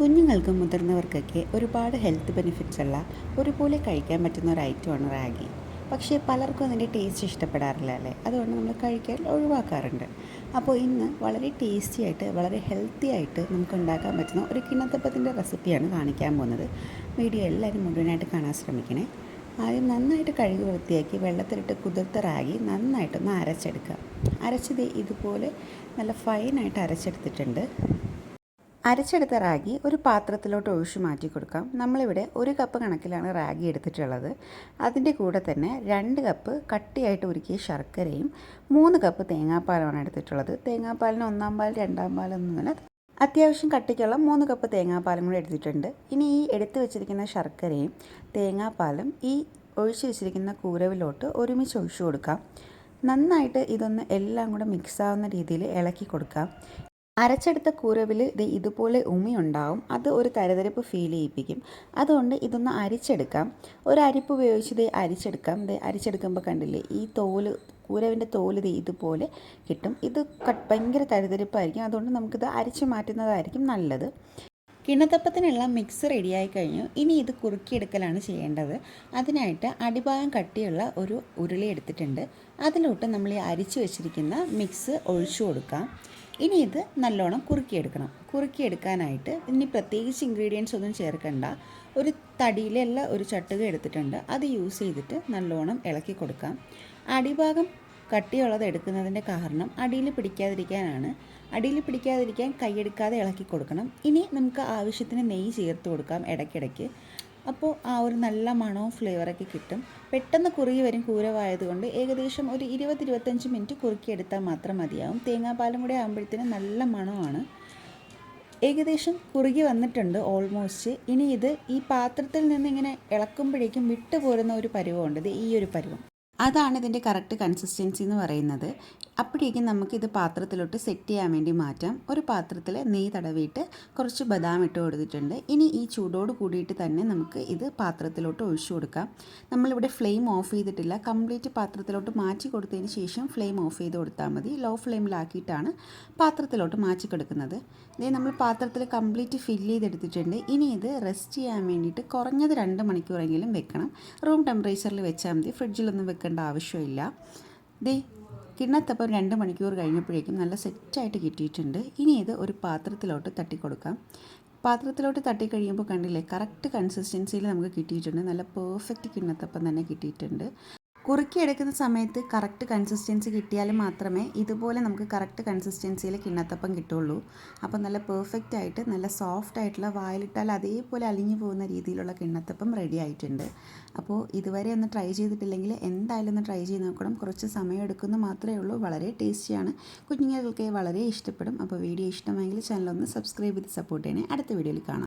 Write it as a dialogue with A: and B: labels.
A: കുഞ്ഞുങ്ങൾക്കും മുതിർന്നവർക്കൊക്കെ ഒരുപാട് health benefits ഉള്ള ഒരുപോലെ കഴിക്കാൻ പറ്റുന്ന ഒരു ഐറ്റമാണ് റാഗി. പക്ഷേ പലർക്കും അതിന്റെ ടേസ്റ്റ് ഇഷ്ടപ്പെടാറില്ല അല്ലേ? അതുകൊണ്ട് നമ്മൾ കഴിക്കാൻ ഒഴിവാക്കാറുണ്ട്. അപ്പോൾ ഇന്ന് വളരെ ടേസ്റ്റി ആയിട്ട് വളരെ ഹെൽത്തി ആയിട്ട് നമുക്ക് ഉണ്ടാക്കാൻ പറ്റുന്ന ഒരു കിണത്തപ്പത്തിന്റെ റെസിപ്പിയാണ് കാണിക്കാൻ പോകുന്നത്. വീഡിയോ എല്ലാവരും മുഴുവനായിട്ട് കാണാൻ ശ്രമിക്കണേ. ആദ്യം നന്നായിട്ട് കഴുകി വൃത്തിയാക്കി വെള്ളത്തിലിട്ട് കുതിർത്ത റാഗി നന്നായിട്ടൊന്ന് അരച്ചെടുക്കുക. അരച്ചത് ഇതുപോലെ നല്ല ഫൈനായിട്ട് അരച്ചെടുത്തിട്ടുണ്ട്. അരച്ചെടുത്ത റാഗി ഒരു പാത്രത്തിലോട്ട് ഒഴിച്ചു മാറ്റി കൊടുക്കാം. നമ്മളിവിടെ ഒരു കപ്പ് കണക്കിലാണ് റാഗി എടുത്തിട്ടുള്ളത്. അതിന്റെ കൂടെ തന്നെ രണ്ട് കപ്പ് കട്ടിയായിട്ട് ഉരുക്കിയ ശർക്കരയും മൂന്ന് കപ്പ് തേങ്ങാപ്പാലാണ് എടുത്തിട്ടുള്ളത്. തേങ്ങാപ്പാലിന് ഒന്നാം പാൽ രണ്ടാം പാൽ പാലൊന്നുമില്ല അത്യാവശ്യം കട്ടിക്കുള്ള മൂന്ന് കപ്പ് തേങ്ങാപ്പാലും കൂടി എടുത്തിട്ടുണ്ട്. ഇനി ഈ എടുത്തു വെച്ചിരിക്കുന്ന ശർക്കരയും തേങ്ങാപ്പാലും ഈ ഒഴിച്ചു വെച്ചിരിക്കുന്ന കൂരവിലോട്ട് ഒരുമിച്ച് ഒഴിച്ചു കൊടുക്കാം. നന്നായിട്ട് ഇതൊന്ന് എല്ലാം കൂടെ മിക്സ് ആവുന്ന രീതിയിൽ ഇളക്കി കൊടുക്കാം. അരച്ചെടുത്ത കൂരവിൽ ഇത് ഇതുപോലെ ഉമിയുണ്ടാവും. അത് ഒരു തരതരപ്പ് ഫീൽ ചെയ്യിപ്പിക്കും. അതുകൊണ്ട് ഇതൊന്ന് അരിച്ചെടുക്കാം. ഒരു അരിപ്പ് ഉപയോഗിച്ച് ഇത് അരിച്ചെടുക്കാം. ഇത് അരിച്ചെടുക്കുമ്പോൾ കണ്ടില്ലേ ഈ തോൽ കൂരവിന്റെ തോൽ ഇത് ഇതുപോലെ കിട്ടും. ഇത് ഭയങ്കര തരതരിപ്പായിരിക്കും. അതുകൊണ്ട് നമുക്കിത് അരിച്ചു മാറ്റുന്നതായിരിക്കും നല്ലത്. കിണത്തപ്പത്തിനുള്ള മിക്സ് റെഡിയായി കഴിഞ്ഞു. ഇനി ഇത് കുറുക്കിയെടുക്കലാണ് ചെയ്യേണ്ടത്. അതിനായിട്ട് അടിഭാഗം കട്ടിയുള്ള ഒരു ഉരുളി എടുത്തിട്ടുണ്ട്. അതിലോട്ട് നമ്മൾ ഈ അരിച്ചു വെച്ചിരിക്കുന്ന മിക്സ് ഒഴിച്ചു കൊടുക്കാം. ഇനി ഇത് നല്ലോണം കുറുക്കിയെടുക്കണം. കുറുക്കിയെടുക്കാനായിട്ട് ഇനി പ്രത്യേകിച്ച് ഇൻഗ്രീഡിയൻസ് ഒന്നും ചേർക്കണ്ട. ഒരു തടിയിലുള്ള ഒരു ചട്ടുക എടുത്തിട്ടുണ്ട്. അത് യൂസ് ചെയ്തിട്ട് നല്ലോണം ഇളക്കി കൊടുക്കാം. അടിഭാഗം കട്ടിയുള്ളത് എടുക്കുന്നതിന്റെ കാരണം അടിയിൽ പിടിക്കാതിരിക്കാനാണ്. അടിയിൽ പിടിക്കാതിരിക്കാൻ കൈയെടുക്കാതെ ഇളക്കി കൊടുക്കണം. ഇനി നമുക്ക് ആവശ്യത്തിന് നെയ്യ് ചേർത്ത് കൊടുക്കാം ഇടയ്ക്കിടയ്ക്ക്. അപ്പോൾ ആ ഒരു നല്ല മണവും ഫ്ലേവറൊക്കെ കിട്ടും. പെട്ടെന്ന് കുറുകി വരും കൂരവായതുകൊണ്ട് ഏകദേശം ഒരു ഇരുപത് ഇരുപത്തഞ്ച് മിനിറ്റ് കുറുക്കിയെടുത്താൽ മാത്രം മതിയാവും. തേങ്ങാപ്പാലും കൂടെ ആകുമ്പോഴത്തേനും നല്ല മണമാണ്. ഏകദേശം കുറുകി വന്നിട്ടുണ്ട് ഓൾമോസ്റ്റ്. ഇനി ഇത് ഈ പാത്രത്തിൽ നിന്ന് ഇങ്ങനെ ഇളക്കുമ്പോഴേക്കും വിട്ടുപോരുന്ന ഒരു പരുവമുണ്ട്. ഈ ഒരു പരുവം. അതാണ് ഇതിന്റെ കറക്റ്റ് കൺസിസ്റ്റൻസി എന്ന് പറയുന്നത്. അപ്പോഴേക്കും നമുക്കിത് പാത്രത്തിലോട്ട് സെറ്റ് ചെയ്യാൻ വേണ്ടി മാറ്റാം. ഒരു പാത്രത്തിൽ നെയ്യ് തടവിയിട്ട് കുറച്ച് ബദാം ഇട്ട് കൊടുത്തിട്ടുണ്ട്. ഇനി ഈ ചൂടോട് കൂടിയിട്ട് തന്നെ നമുക്ക് ഇത് പാത്രത്തിലോട്ട് ഒഴിച്ചു കൊടുക്കാം. നമ്മളിവിടെ ഫ്ലെയിം ഓഫ് ചെയ്തിട്ടില്ല. കംപ്ലീറ്റ് പാത്രത്തിലോട്ട് മാറ്റി കൊടുത്തതിന് ശേഷം ഫ്ലെയിം ഓഫ് ചെയ്ത് കൊടുത്താൽ മതി. ലോ ഫ്ലെയിമിലാക്കിയിട്ടാണ് പാത്രത്തിലോട്ട് മാറ്റി കൊടുക്കുന്നത്. ഇതേ നമ്മൾ പാത്രത്തിൽ കംപ്ലീറ്റ് ഫില്ല് ചെയ്തെടുത്തിട്ടുണ്ട്. ഇനി ഇത് റെസ്റ്റ് ചെയ്യാൻ വേണ്ടിയിട്ട് കുറഞ്ഞത് രണ്ട് മണിക്കൂറെങ്കിലും വെക്കണം. റൂം ടെമ്പറേച്ചറിൽ വെച്ചാൽ മതി. ഫ്രിഡ്ജിലൊന്നും വെക്കേണ്ട ആവശ്യമില്ല. ദേ കിണ്ണത്തപ്പം രണ്ട് മണിക്കൂർ കഴിഞ്ഞപ്പോഴേക്കും നല്ല സെറ്റായിട്ട് കിട്ടിയിട്ടുണ്ട്. ഇനി ഇത് ഒരു പാത്രത്തിലോട്ട് തട്ടിക്കൊടുക്കാം. പാത്രത്തിലോട്ട് തട്ടി കഴിയുമ്പോൾ കണ്ടില്ലേ കറക്റ്റ് കൺസിസ്റ്റൻസിയിൽ നമുക്ക് കിട്ടിയിട്ടുണ്ട്. നല്ല പെർഫെക്റ്റ് കിണ്ണത്തപ്പം തന്നെ കിട്ടിയിട്ടുണ്ട്. കുറുക്കിയെടുക്കുന്ന സമയത്ത് കറക്റ്റ് കൺസിസ്റ്റൻസി കിട്ടിയാൽ മാത്രമേ ഇതുപോലെ നമുക്ക് കറക്റ്റ് കൺസിസ്റ്റൻസിയിൽ കിണ്ണത്തപ്പം കിട്ടുള്ളൂ. അപ്പോൾ നല്ല പെർഫെക്റ്റ് ആയിട്ട് നല്ല സോഫ്റ്റ് ആയിട്ടുള്ള വായിലിട്ടാൽ അതേപോലെ അലിഞ്ഞു പോകുന്ന രീതിയിലുള്ള കിണ്ണത്തപ്പം റെഡി ആയിട്ടുണ്ട്. അപ്പോൾ ഇതുവരെ ഒന്ന് ട്രൈ ചെയ്തിട്ടില്ലെങ്കിൽ എന്തായാലും ഒന്ന് ട്രൈ ചെയ്ത് നോക്കണം. കുറച്ച് സമയം എടുക്കുന്ന മാത്രമേ ഉള്ളൂ. വളരെ ടേസ്റ്റിയാണ് കുഞ്ഞുങ്ങൾക്ക് വളരെ ഇഷ്ടപ്പെടും. അപ്പോൾ വീഡിയോ ഇഷ്ടമായെങ്കിൽ ചാനൽ ഒന്ന് സബ്സ്ക്രൈബ് ചെയ്ത് സപ്പോർട്ട് ചെയ്യണേ. അടുത്ത വീഡിയോയിൽ കാണാം.